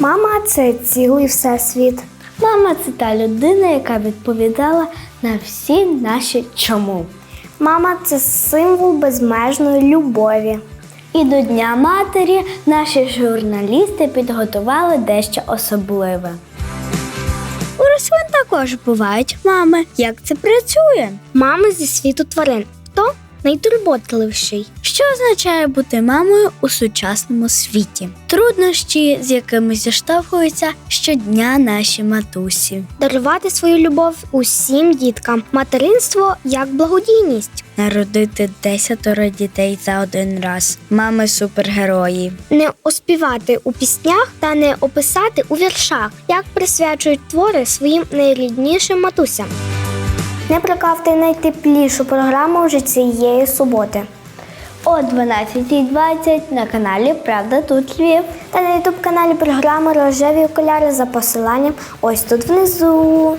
Мама це цілий всесвіт. Мама це та людина, яка відповідала на всі наші чому. Мама це символ безмежної любові. І до Дня матері наші журналісти підготували дещо особливе. У рослин також бувають мами. Як це працює? Мами зі світу тварин. Хто найтурботливіший? Що означає бути мамою у сучасному світі? Труднощі, з якими зіштовхуються щодня наші матусі. Дарувати свою любов усім діткам. Материнство як благодійність. Народити десятеро дітей за один раз. Мами супергерої. Не оспівати у піснях та не описати у віршах, як присвячують твори своїм найріднішим матусям. Не прокавте найтеплішу програму вже цієї суботи. О 12.20 на каналі Правда тут Львів. Та на ютуб каналі програми Рожеві окуляри за посиланням ось тут внизу.